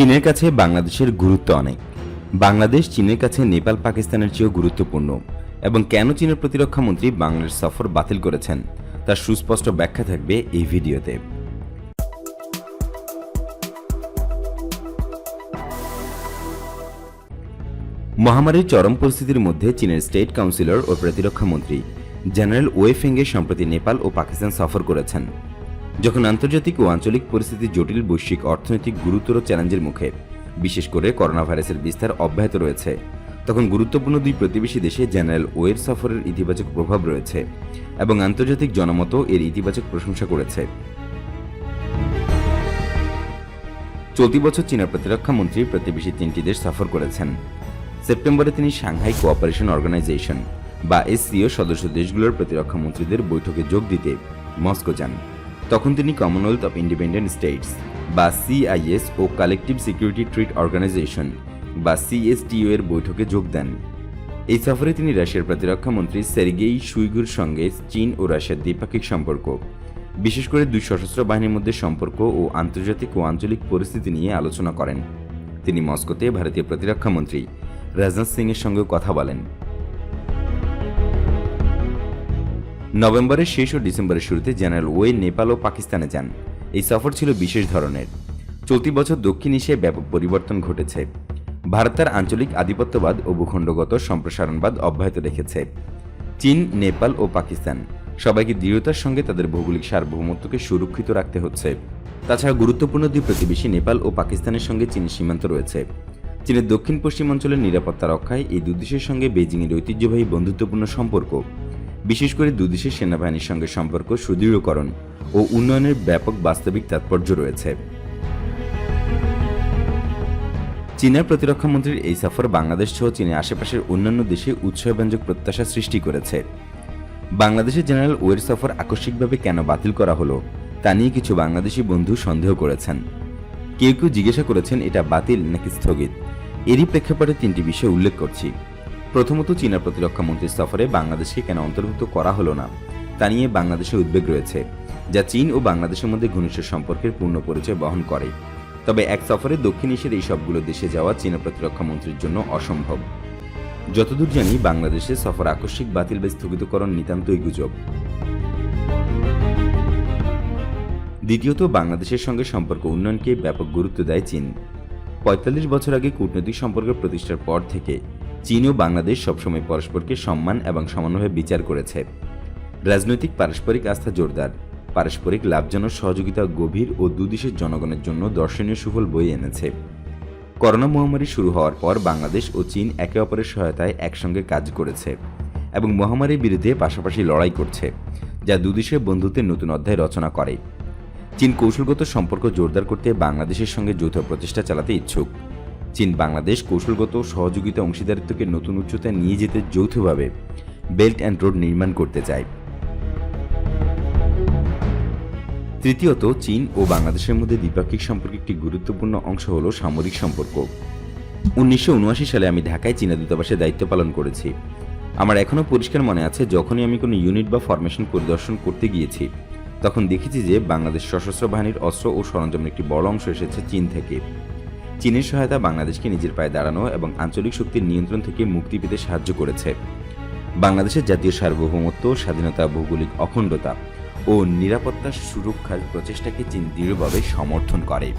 চীনের কাছে বাংলাদেশের গুরুত্ব অনেক। বাংলাদেশ, চীনের কাছে নেপাল, পাকিস্তানের চেয়েও গুরুত্বপূর্ণ এবং কেন চীনের প্রতিরক্ষা মন্ত্রী বাংলাদেশ সফর বাতিল করেছেন, তার সুস্পষ্ট ব্যাখ্যা থাকবে এই ভিডিওতে। মহামারীর চরম পরিস্থিতির মধ্যে চীনের স্টেট কাউন্সিলর ও প্রতিরক্ষা মন্ত্রী জেনারেল ওয়েফেঙ্গে সম্প্রতি নেপাল ও পাকিস্তান সফর করেছেন। যখন আন্তর্জাতিক ও আঞ্চলিক পরিস্থিতি জটিল, বৈশ্বিক, অর্থনৈতিক গুরুতর চ্যালেঞ্জের মুখে, বিশেষ করে করোনা ভাইরাসের বিস্তার অব্যাহত রয়েছে, তখন গুরুত্বপূর্ণ দুই প্রতিবেশী দেশে জেনারেল ওয়ের সফরের ইতিবাচক প্রভাব রয়েছে এবং আন্তর্জাতিক জনমত এর ইতিবাচক প্রশংসা করেছে। চলতি বছর চীনের প্রতিরক্ষা মন্ত্রী প্রতিবেশী তিনটি দেশ সফর করেছেন। সেপ্টেম্বরে তিনি সাংহাই কোঅপারেশন অর্গানাইজেশন বা এসসিও সদস্য দেশগুলোর প্রতিরক্ষা মন্ত্রীদের বৈঠকে যোগ দিতে মস্কো যান। তখন তিনি কমনওয়েলথ অফ ইন্ডিপেন্ডেন্ট স্টেটস বা সিআইএস ও কালেকটিভ সিকিউরিটি ট্রিট অর্গানাইজেশন বা সিএসটিও এর বৈঠকে যোগ দেন। এই সফরে তিনি রাশিয়ার প্রতিরক্ষা মন্ত্রী সের্গেই শুইগুর সঙ্গে চীন ও রাশিয়ার দ্বিপাক্ষিক সম্পর্ক, বিশেষ করে দুই সশস্ত্র বাহিনীর মধ্যে সম্পর্ক ও আন্তর্জাতিক ও আঞ্চলিক পরিস্থিতি নিয়ে আলোচনা করেন। তিনি মস্কোতে ভারতীয় প্রতিরক্ষা মন্ত্রী রাজনাথ সিং এর সঙ্গে কথা বলেন। নভেম্বরের শেষ ও ডিসেম্বরের শুরুতে জেনারেল ওয়ে নেপাল ও পাকিস্তানে যান। এই সফর ছিল বিশেষ ধরনের। চলতি বছর দক্ষিণ এশিয়ায় ব্যাপক পরিবর্তন ঘটেছে। ভারত তার আঞ্চলিক আধিপত্যবাদ ও ভূখণ্ডগত সম্প্রসারণবাদ অব্যাহত রেখেছে। চীন, নেপাল ও পাকিস্তান সবাইকে দৃঢ়তার সঙ্গে তাদের ভৌগোলিক সার্বভৌমত্বকে সুরক্ষিত রাখতে হচ্ছে। তাছাড়া গুরুত্বপূর্ণ দুই প্রতিবেশী নেপাল ও পাকিস্তানের সঙ্গে চীনের সীমান্ত রয়েছে। চীনের দক্ষিণ পশ্চিম অঞ্চলের নিরাপত্তা রক্ষায় এই দুদেশের সঙ্গে বেজিংয়ের ঐতিহ্যবাহী বন্ধুত্বপূর্ণ সম্পর্ক। বিশেষ করে দুদেশের সেনাবাহিনীর সঙ্গে সম্পর্ক সুদৃঢ়করণ ও উন্নয়নের ব্যাপক বাস্তবিক তাৎপর্য রয়েছে। চীনের প্রতিরক্ষা মন্ত্রীর এই সফর বাংলাদেশ সহ চীনের আশেপাশের অন্যান্য দেশে উৎসাহব্যঞ্জক প্রত্যাশা সৃষ্টি করেছে। বাংলাদেশের জেনারেল ওয়ের সফর আকস্মিকভাবে কেন বাতিল করা হলো, তা নিয়ে কিছু বাংলাদেশি বন্ধু সন্দেহ করেছেন। কেউ কেউ জিজ্ঞাসা করেছেন, এটা বাতিল নাকি স্থগিত? এরই প্রেক্ষাপটে তিনটি বিষয় উল্লেখ করছি। প্রথমত চীনা প্রতিরক্ষা মন্ত্রীর সফরে বাংলাদেশকে কেন অন্তর্ভুক্ত করা হলো না, তা নিয়ে বাংলাদেশে উদ্বেগ রয়েছে, যা চীন ও বাংলাদেশের মধ্যে ঘনিষ্ঠ সম্পর্কের পূর্ণ পরিচয় বহন করে। তবে এক সফরে দক্ষিণ এশিয়ার এই সবগুলো দেশে যাওয়া চীনা প্রতিরক্ষা মন্ত্রীর জন্য অসম্ভব। যতদূর জানি, বাংলাদেশে সফর আকস্মিক বাতিল বা স্থগিতকরণ নিতান্তই গুজব। দ্বিতীয়ত, বাংলাদেশের সঙ্গে সম্পর্ক উন্নয়নকে ব্যাপক গুরুত্ব দেয় চীন। পঁয়তাল্লিশ বছর আগে কূটনৈতিক সম্পর্ক প্রতিষ্ঠার পর থেকে চীন ও বাংলাদেশ সবসময় পরস্পরকে সম্মান এবং সমানভাবে বিচার করেছে। রাজনৈতিক পারস্পরিক আস্থা জোরদার, পারস্পরিক লাভজনক সহযোগিতা গভীর ও দুদেশের জনগণের জন্য দর্শনীয় সুফল বয়ে এনেছে। করোনা মহামারী শুরু হওয়ার পর বাংলাদেশ ও চীন একে অপরের সহায়তায় একসঙ্গে কাজ করেছে এবং মহামারীর বিরুদ্ধে পাশাপাশি লড়াই করছে, যা দুদেশের বন্ধুত্বের নতুন অধ্যায় রচনা করে। চীন কৌশলগত সম্পর্ক জোরদার করতে বাংলাদেশের সঙ্গে যৌথ প্রচেষ্টা চালাতে ইচ্ছুক। চীন বাংলাদেশ কৌশলগত সহযোগিতা অংশীদারিত্বকে নতুন উচ্চতায় নিয়ে যেতে যৌথভাবে বেল্ট অ্যান্ড রোড নির্মাণ করতে চায়। তৃতীয়ত, চীন ও বাংলাদেশের মধ্যে দ্বিপাক্ষিক সম্পর্কের একটি গুরুত্বপূর্ণ অংশ হল সামরিক সম্পর্ক। উনিশশো উনআশি সালে আমি ঢাকায় চীনা দূতাবাসে দায়িত্ব পালন করেছি। আমার এখনও পরিষ্কার মনে আছে, যখনই আমি কোনো ইউনিট বা ফরমেশন পরিদর্শন করতে গিয়েছি, তখন দেখেছি যে বাংলাদেশ সশস্ত্র বাহিনীর অস্ত্র ও সরঞ্জামের একটি বড় অংশ এসেছে চীন থেকে। চীনের সহায়তা বাংলাদেশকে নিজের পায়ে দাঁড়ানো এবং আঞ্চলিক শক্তির নিয়ন্ত্রণ থেকে মুক্তি পেতে সাহায্য করেছে। বাংলাদেশের জাতীয় সার্বভৌমত্ব, স্বাধীনতা, ভৌগোলিক অখণ্ডতা ও নিরাপত্তা সুরক্ষার প্রচেষ্টাকে চীন দৃঢ়ভাবে সমর্থন করে।